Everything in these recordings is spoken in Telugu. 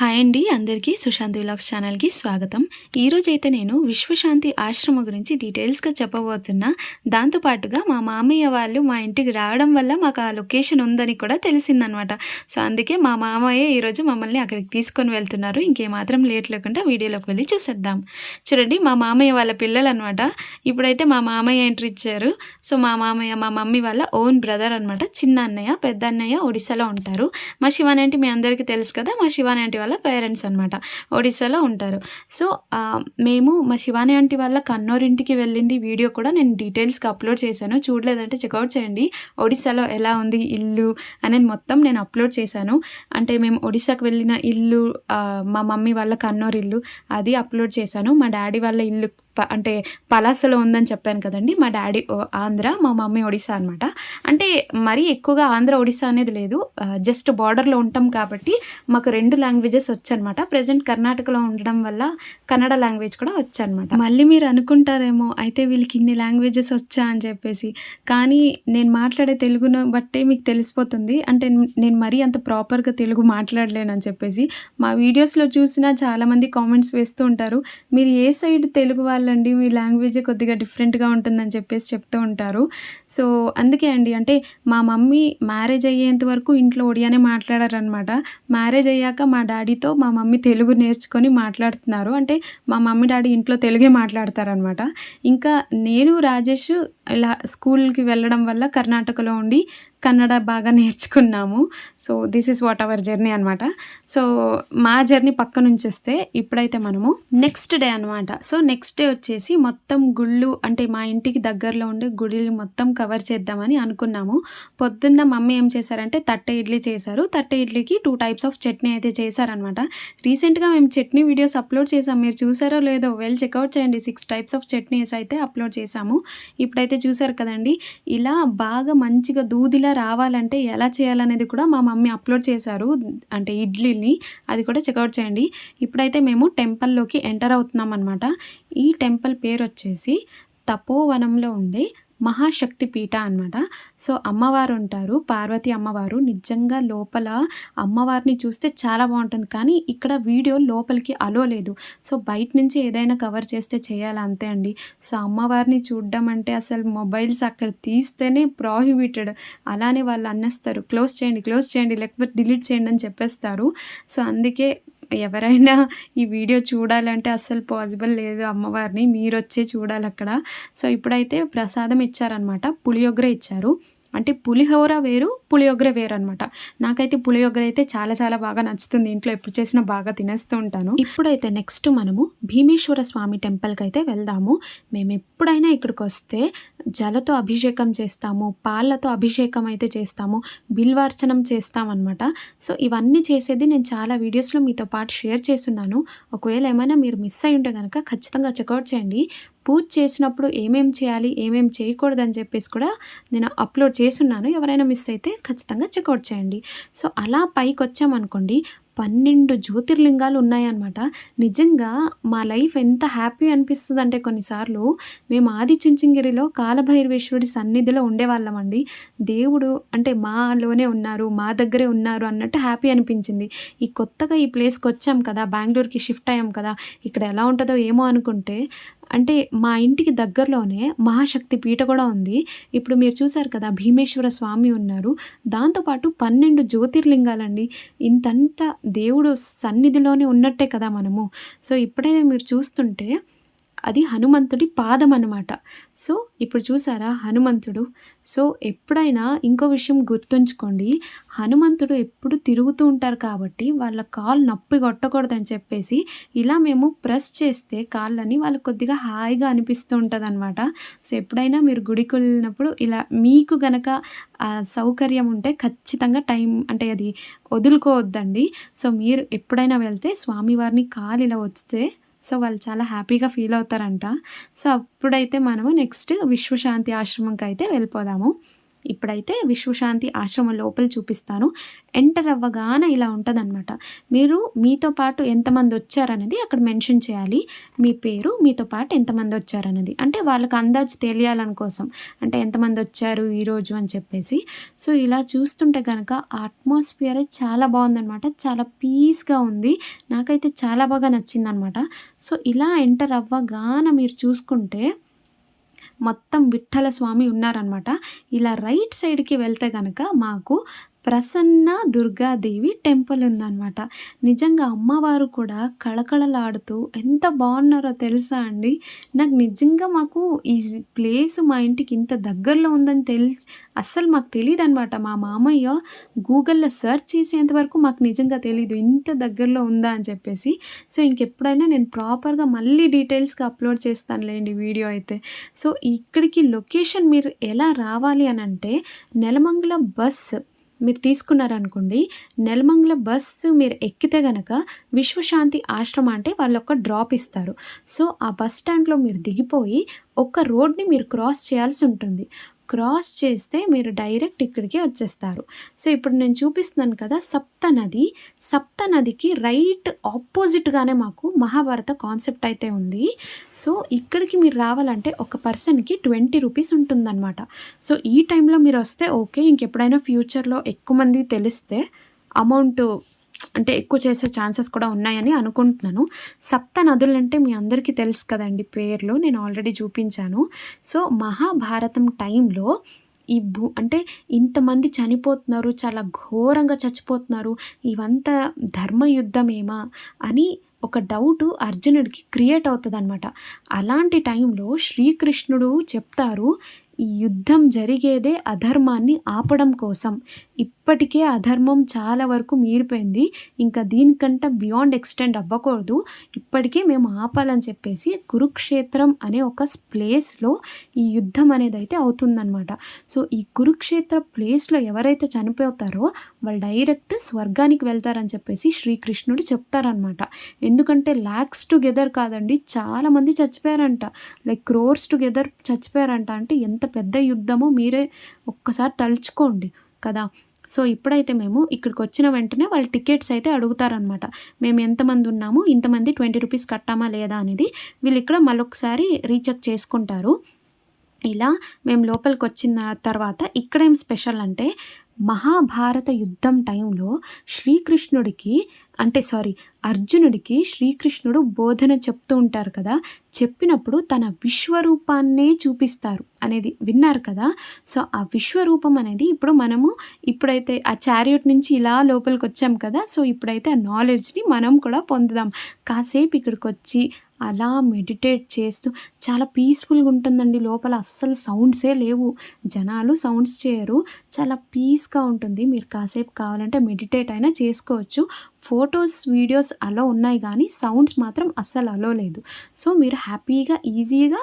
హాయ్ అండి అందరికీ సుశాంతి వ్లాగ్స్ ఛానల్కి స్వాగతం. ఈరోజు అయితే నేను విశ్వశాంతి ఆశ్రమం గురించి డీటెయిల్స్గా చెప్పబోతున్నా. దాంతోపాటుగా మా మామయ్య వాళ్ళు మా ఇంటికి రావడం వల్ల మాకు ఆ లొకేషన్ ఉందని కూడా తెలిసిందనమాట. సో అందుకే మా మామయ్య ఈరోజు మమ్మల్ని అక్కడికి తీసుకొని వెళ్తున్నారు. ఇంకేమాత్రం లేట్ లేకుండా వీడియోలోకి వెళ్ళి చూసేద్దాం. చూడండి మా మామయ్య వాళ్ళ పిల్లలు అనమాట ఇప్పుడైతే మా మామయ్య ఎంట్రీ ఇచ్చారు. సో మా మామయ్య మా మమ్మీ వాళ్ళ ఓన్ బ్రదర్ అనమాట. చిన్న అన్నయ్య పెద్ద అన్నయ్య ఒడిశాలో ఉంటారు. మా శివాని అంటే మీ అందరికీ తెలుసు కదా? మా శివాని అంటే వాళ్ళ పేరెంట్స్ అనమాట ఒడిశాలో ఉంటారు. సో మేము మా శివాని ఆంటీ వాళ్ళ కన్నోరింటికి వెళ్ళింది వీడియో కూడా నేను డీటెయిల్స్గా అప్లోడ్ చేశాను. చూడలేదంటే చెక్అవుట్ చేయండి. ఒడిశాలో ఎలా ఉంది ఇల్లు అనేది మొత్తం నేను అప్లోడ్ చేశాను. అంటే మేము ఒడిశాకు వెళ్ళిన ఇల్లు మా మమ్మీ వాళ్ళ కన్నూరు ఇల్లు అది అప్లోడ్ చేశాను. మా డాడీ వాళ్ళ ఇల్లు అంటే పలాసలో ఉందని చెప్పాను కదండి. మా డాడీ ఓ- ఆంధ్ర మా మమ్మీ ఒడిశా అనమాట అంటే మరీ ఎక్కువగా ఆంధ్ర ఒడిశా అనేది లేదు. జస్ట్ బార్డర్లో ఉంటాం కాబట్టి మాకు రెండు లాంగ్వేజెస్ వచ్చనమాట ప్రజెంట్ కర్ణాటకలో ఉండడం వల్ల కన్నడ లాంగ్వేజ్ కూడా వచ్చనమాట మళ్ళీ మీరు అనుకుంటారేమో అయితే వీళ్ళకి ఇన్ని లాంగ్వేజెస్ వచ్చా అని చెప్పేసి. కానీ నేను మాట్లాడే తెలుగును బట్టే మీకు తెలిసిపోతుంది. అంటే నేను మరీ అంత ప్రాపర్గా తెలుగు మాట్లాడలేను అని చెప్పేసి. మా వీడియోస్లో చూసినా చాలామంది కామెంట్స్ వేస్తూ ఉంటారు. మీరు ఏ సైడ్ తెలుగు వాళ్ళండి మీ లాంగ్వేజ్ కొద్దిగా డిఫరెంట్గా ఉంటుందని చెప్పేసి చెప్తూ ఉంటారు. సో అందుకే అండి అంటే మా మమ్మీ మ్యారేజ్ అయ్యేంత వరకు ఇంట్లో ఒడియానే మాట్లాడారనమాట మ్యారేజ్ అయ్యాక మా డాడీతో మా మమ్మీ తెలుగు నేర్చుకొని మాట్లాడుతున్నారు. అంటే మా మమ్మీ డాడీ ఇంట్లో తెలుగే మాట్లాడతారనమాట ఇంకా నేను రాజేష్ ఇలా స్కూల్కి వెళ్ళడం వల్ల కర్ణాటకలో ఉండి కన్నడ బాగా నేర్చుకున్నాము. So this is what our journey అనమాట సో మా జర్నీ పక్క నుంచి వస్తే ఇప్పుడైతే మనము నెక్స్ట్ డే అనమాట సో నెక్స్ట్ డే వచ్చేసి మొత్తం గుళ్ళు అంటే మా ఇంటికి దగ్గరలో ఉండే గుడిలు మొత్తం కవర్ చేద్దామని అనుకున్నాము. పొద్దున్న మమ్మీ ఏం చేశారంటే తట్టె ఇడ్లీ చేశారు. తట్టె ఇడ్లీకి టూ టైప్స్ ఆఫ్ చట్నీ అయితే చేశారనమాట రీసెంట్గా మేము చట్నీ వీడియోస్ అప్లోడ్ చేసాం మీరు చూసారో లేదో వెల్ చెక్అవుట్ చేయండి. సిక్స్ టైప్స్ ఆఫ్ చట్నీస్ అయితే అప్లోడ్ చేశాము. ఇప్పుడైతే చూసారు కదండి. ఇలా బాగా మంచిగా దూదిలా రావాలంటే ఎలా చేయాలనేది కూడా మా మమ్మీ అప్లోడ్ చేశారు. అంటే ఇడ్లీని అది కూడా చెక్అవుట్ చేయండి. ఇప్పుడైతే మేము టెంపుల్లోకి ఎంటర్ అవుతున్నాం అనమాట ఈ టెంపుల్ పేరు వచ్చేసి తపోవనంలో ఉండే మహాశక్తి పీఠ అనమాట సో అమ్మవారు ఉంటారు పార్వతి అమ్మవారు నిజంగా లోపల అమ్మవారిని చూస్తే చాలా బాగుంటుంది. కానీ ఇక్కడ వీడియో లోపలికి అలో లేదు. సో బయట నుంచి ఏదైనా కవర్ చేస్తే చేయాలి అంతే అండి. సో అమ్మవారిని చూడడం అంటే అసలు మొబైల్స్ అక్కడ తీస్తేనే ప్రాహిబిటెడ్ అలానే వాళ్ళు అన్నేస్తారు క్లోజ్ చేయండి క్లోజ్ చేయండి లేకపోతే డిలీట్ చేయండి అని చెప్పేస్తారు. సో అందుకే ఎవరైనా ఈ వీడియో చూడాలంటే అస్సలు పాసిబుల్ లేదు అమ్మవారిని మీరు వచ్చే చూడాలి అక్కడ. సో ఇప్పుడైతే ప్రసాదం ఇచ్చారనమాట పులియొగ్ర ఇచ్చారు. అంటే పులిహోర వేరు పులియోగ్ర వేరు అనమాట నాకైతే పులియోగ్ర అయితే చాలా చాలా బాగా నచ్చుతుంది. ఇంట్లో ఎప్పుడు చేసినా బాగా తినేస్తూ ఉంటాను. ఇప్పుడైతే నెక్స్ట్ మనము భీమేశ్వర స్వామి టెంపుల్కి అయితే వెళ్దాము. మేము ఎప్పుడైనా ఇక్కడికి వస్తే జలతో అభిషేకం చేస్తాము పాలతో అభిషేకం అయితే చేస్తాము బిల్వార్చనం చేస్తామన్నమాట. సో ఇవన్నీ చేసేది నేను చాలా వీడియోస్లో మీతో పాటు షేర్ చేస్తున్నాను. ఒకవేళ ఏమైనా మీరు మిస్ అయి ఉంటే కనుక ఖచ్చితంగా చెక్అవుట్ చేయండి. పూజ చేసినప్పుడు ఏమేం చేయాలి ఏమేం చేయకూడదు అని చెప్పేసి కూడా నేను అప్లోడ్ చేస్తున్నాను. ఎవరైనా మిస్ అయితే ఖచ్చితంగా చెక్అవుట్ చేయండి. సో అలా పైకి వచ్చామనుకోండి పన్నెండు జ్యోతిర్లింగాలు ఉన్నాయన్నమాట. నిజంగా మా లైఫ్ ఎంత హ్యాపీ అనిపిస్తుంది అంటే కొన్నిసార్లు మేము ఆది చుంచంగిరిలో కాలభైరవేశ్వరుడి సన్నిధిలో ఉండేవాళ్ళమండి. దేవుడు అంటే మాలోనే ఉన్నారు మా దగ్గరే ఉన్నారు అన్నట్టు హ్యాపీ అనిపించింది. ఈ కొత్తగా ఈ ప్లేస్కి వచ్చాం కదా బెంగళూరుకి షిఫ్ట్ అయ్యాం కదా ఇక్కడ ఎలా ఉంటుందో ఏమో అనుకుంటే అంటే మా ఇంటికి దగ్గరలోనే మహాశక్తి పీఠ కూడా ఉంది. ఇప్పుడు మీరు చూసారు కదా భీమేశ్వర స్వామి ఉన్నారు. దాంతోపాటు పన్నెండు జ్యోతిర్లింగాలండి. ఇంతంత దేవుడు సన్నిధిలోనే ఉన్నట్టే కదా మనము. సో ఇప్పుడే మీరు చూస్తుంటే అది హనుమంతుడి పాదం అనమాట సో ఇప్పుడు చూసారా హనుమంతుడు? సో ఎప్పుడైనా ఇంకో విషయం గుర్తుంచుకోండి. హనుమంతుడు ఎప్పుడు తిరుగుతూ ఉంటారు కాబట్టి వాళ్ళ కాలు నొప్పి కొట్టకూడదని చెప్పేసి ఇలా మేము ప్రెస్ చేస్తే కాళ్ళని వాళ్ళకి కొద్దిగా హాయిగా అనిపిస్తూ ఉంటుంది అనమాట సో ఎప్పుడైనా మీరు గుడికి వెళ్ళినప్పుడు ఇలా మీకు గనక సౌకర్యం ఉంటే ఖచ్చితంగా టైం అంటే అది వదులుకోవద్దండి. సో మీరు ఎప్పుడైనా వెళ్తే స్వామివారిని కాలు ఇలా వస్తే సో వాళ్ళు చాలా హ్యాపీగా ఫీల్ అవుతారంట. సో అప్పుడైతే మనము నెక్స్ట్ విశ్వశాంతి ఆశ్రమంకి అయితే వెళ్ళిపోదాము. ఇప్పుడైతే విశ్వశాంతి ఆశ్రమం లోపల చూపిస్తాను. ఎంటర్ అవ్వగానే ఇలా ఉంటుందన్నమాట. మీరు మీతో పాటు ఎంతమంది వచ్చారనేది అక్కడ మెన్షన్ చేయాలి. మీ పేరు మీతో పాటు ఎంతమంది వచ్చారనేది. అంటే వాళ్ళకి అందాజు తెలియాలని కోసం. అంటే ఎంతమంది వచ్చారు ఈరోజు అని చెప్పేసి. సో ఇలా చూస్తుంటే కనుక అట్మాస్ఫియర్ చాలా బాగుందనమాట చాలా పీస్గా ఉంది. నాకైతే చాలా బాగా నచ్చిందనమాట సో ఇలా ఎంటర్ అవ్వగానే మీరు చూసుకుంటే మొత్తం విఠల స్వామి ఉన్నారనమాట ఇలా రైట్ సైడ్కి వెళ్తే కనుక మాకు ప్రసన్న దుర్గాదేవి టెంపుల్ ఉందన్నమాట. నిజంగా అమ్మవారు కూడా కళకళలాడుతూ ఎంత బాగున్నారో తెలుసా అండి? నాకు నిజంగా మాకు ఈ ప్లేస్ మా ఇంటికి ఇంత దగ్గరలో ఉందని తెలిసి. అస్సలు మాకు తెలియదు అనమాట మా మామయ్య గూగుల్లో సెర్చ్ చేసేంతవరకు మాకు నిజంగా తెలియదు ఇంత దగ్గరలో ఉందా అని చెప్పేసి. సో ఇంకెప్పుడైనా నేను ప్రాపర్గా మళ్ళీ డీటెయిల్స్గా అప్లోడ్ చేస్తానులేండి వీడియో అయితే. సో ఇక్కడికి లొకేషన్ మీరు ఎలా రావాలి అని అంటే నెలమంగళ బస్ మీరు తీసుకున్నారనుకోండి నెలమంగళ బస్సు మీరు ఎక్కితే గనక విశ్వశాంతి ఆశ్రమం అంటే వాళ్ళు ఒక డ్రాప్ ఇస్తారు. సో ఆ బస్ స్టాండ్లో మీరు దిగిపోయి ఒక రోడ్ని మీరు క్రాస్ చేయాల్సి ఉంటుంది. క్రాస్ చేస్తే మీరు డైరెక్ట్ ఇక్కడికి వచ్చేస్తారు. సో ఇప్పుడు నేను చూపిస్తున్నాను కదా సప్త నది. సప్త నదికి రైట్ ఆపోజిట్గానే మాకు మహాభారత కాన్సెప్ట్ అయితే ఉంది. సో ఇక్కడికి మీరు రావాలంటే ఒక పర్సన్కి ట్వంటీ రూపీస్ ఉంటుందన్నమాట. సో ఈ టైంలో మీరు వస్తే ఓకే. ఇంకెప్పుడైనా ఫ్యూచర్లో ఎక్కువ మంది తెలిస్తే అమౌంట్ అంటే ఎక్కువ చేసే ఛాన్సెస్ కూడా ఉన్నాయని అనుకుంటున్నాను. సప్త నదులు అంటే మీ అందరికీ తెలుసు కదండి పేర్లు నేను ఆల్రెడీ చూపించాను. సో మహాభారతం టైంలో ఈ భూ అంటే ఇంతమంది చనిపోతున్నారు చాలా ఘోరంగా చచ్చిపోతున్నారు ఇవంతా ధర్మయుద్ధమేమా అని ఒక డౌట్ అర్జునుడికి క్రియేట్ అవుతుంది అనమాట అలాంటి టైంలో శ్రీకృష్ణుడు చెప్తారు ఈ యుద్ధం జరిగేదే అధర్మాన్ని ఆపడం కోసం. ఇప్పటికే అధర్మం చాలా వరకు మీరిపోయింది. ఇంకా దీనికంటే బియాండ్ ఎక్స్టెండ్ అవ్వకూడదు. ఇప్పటికే మేము ఆపాలని చెప్పేసి కురుక్షేత్రం అనే ఒక ప్లేస్లో ఈ యుద్ధం అనేది అయితే అవుతుందన్నమాట. సో ఈ కురుక్షేత్ర ప్లేస్లో ఎవరైతే చనిపోతారో వాళ్ళు డైరెక్ట్ స్వర్గానికి వెళ్తారని చెప్పేసి శ్రీకృష్ణుడు చెప్తారనమాట ఎందుకంటే ల్యాక్స్ టుగెదర్ కాదండి చాలామంది చచ్చిపోయారంట. లైక్ క్రోర్స్ టుగెదర్ చచ్చిపోయారంట. అంటే ఎంత పెద్ద యుద్ధమో మీరే ఒక్కసారి తలుచుకోండి. కదా? సో ఇప్పుడైతే మేము ఇక్కడికి వచ్చిన వెంటనే వాళ్ళు టికెట్స్ అయితే అడుగుతారనమాట మేము ఎంతమంది ఉన్నాము ఇంతమంది ట్వంటీ రూపీస్ కట్టామా లేదా అనేది వీళ్ళు ఇక్కడ మళ్ళొకసారి రీచెక్ చేసుకుంటారు. ఇలా మేము లోపలికి వచ్చిన తర్వాత ఇక్కడేం స్పెషల్ అంటే మహాభారత యుద్ధం టైంలో శ్రీకృష్ణుడికి అంటే సారీ అర్జునుడికి శ్రీకృష్ణుడు బోధన చెప్తూ ఉంటారు కదా. చెప్పినప్పుడు తన విశ్వరూపాన్నే చూపిస్తారు అనేది విన్నారు కదా. సో ఆ విశ్వరూపం అనేది ఇప్పుడు మనము ఇప్పుడైతే ఆ చారియట్ నుంచి ఇలా లోపలికి వచ్చాం కదా. సో ఇప్పుడైతే ఆ నాలెడ్జ్ని మనం కూడా పొందుదాం. కాసేపు ఇక్కడికి వచ్చి అలా మెడిటేట్ చేస్తూ చాలా పీస్ఫుల్గా ఉంటుందండి. లోపల అస్సలు సౌండ్సే లేవు. జనాలు సౌండ్స్ చేయరు. చాలా పీస్గా ఉంటుంది. మీరు కాసేపు కావాలంటే మెడిటేట్ అయినా చేసుకోవచ్చు. ఫొటోస్ వీడియోస్ అలో ఉన్నాయి కానీ సౌండ్స్ మాత్రం అస్సలు అలో లేదు. సో మీరు హ్యాపీగా ఈజీగా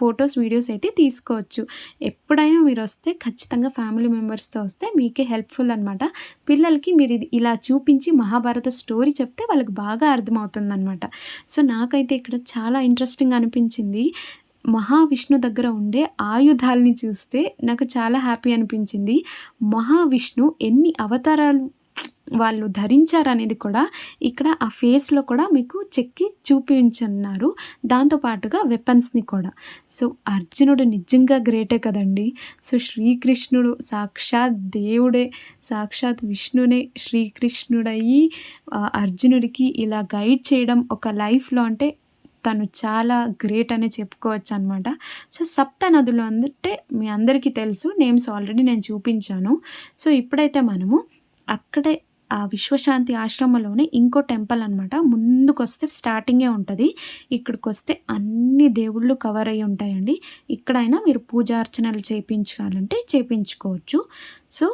ఫొటోస్ వీడియోస్ అయితే తీసుకోవచ్చు. ఎప్పుడైనా మీరు వస్తే ఖచ్చితంగా ఫ్యామిలీ మెంబర్స్తో వస్తే మీకే హెల్ప్ఫుల్ అనమాట పిల్లలకి మీరు ఇది ఇలా చూపించి మహాభారత స్టోరీ చెప్తే వాళ్ళకి బాగా అర్థమవుతుంది అనమాట సో నాకైతే ఇక్కడ చాలా ఇంట్రెస్టింగ్ అనిపించింది. మహావిష్ణు దగ్గర ఉండే ఆయుధాలని చూస్తే నాకు చాలా హ్యాపీ అనిపించింది. మహావిష్ణు ఎన్ని అవతారాలు వాళ్ళు ధరించారనేది కూడా ఇక్కడ ఆ ఫేస్లో కూడా మీకు చెక్కి చూపించన్నారు. దాంతోపాటుగా వెపన్స్ని కూడా. సో అర్జునుడు నిజంగా గ్రేటే కదండి. సో శ్రీకృష్ణుడు సాక్షాత్ దేవుడే సాక్షాత్ విష్ణునే శ్రీకృష్ణుడయ్యి అర్జునుడికి ఇలా గైడ్ చేయడం ఒక లైఫ్లో అంటే తను చాలా గ్రేట్ అనే చెప్పుకోవచ్చు అనమాట సో సప్త నదులు అంటే మీ అందరికీ తెలుసు. నేమ్స్ ఆల్రెడీ నేను చూపించాను. సో ఇప్పుడైతే మనము అక్కడే ఆ విశ్వశాంతి ఆశ్రమంలోనే ఇంకో టెంపుల్ అనమాట ముందుకు వస్తే స్టార్టింగే ఉంటుంది. ఇక్కడికి వస్తే అన్ని దేవుళ్ళు కవర్ అయ్యి ఉంటాయండి. ఇక్కడైనా మీరు పూజార్చనలు చేయించాలంటే చేయించుకోవచ్చు సో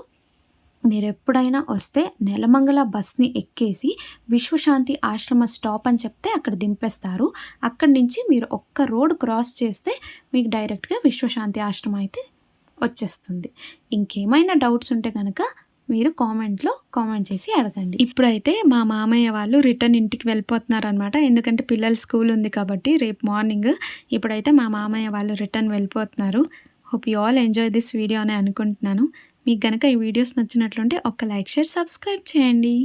మీరు ఎప్పుడైనా వస్తే నెలమంగళ బస్ని ఎక్కేసి విశ్వశాంతి ఆశ్రమ స్టాప్ అని చెప్తే అక్కడ దింపేస్తారు. అక్కడి నుంచి మీరు ఒక్క రోడ్ క్రాస్ చేస్తే మీకు డైరెక్ట్గా విశ్వశాంతి ఆశ్రమం అయితే వచ్చేస్తుంది. ఇంకేమైనా డౌట్స్ ఉంటే కనుక మీరు కామెంట్లో కామెంట్ చేసి అడగండి. ఇప్పుడైతే మా మామయ్య వాళ్ళు రిటర్న్ ఇంటికి వెళ్ళిపోతున్నారు అనమాట ఎందుకంటే పిల్లల స్కూల్ ఉంది కాబట్టి రేపు మార్నింగ్ ఇప్పుడైతే మా మామయ్య వాళ్ళు రిటర్న్ వెళ్ళిపోతున్నారు. Hope you all enjoy this video అని అనుకుంటున్నాను. మీకు గనక ఈ వీడియోస్ నచ్చినట్లుంటే ఒక్క లైక్ షేర్ సబ్స్క్రైబ్ చేయండి.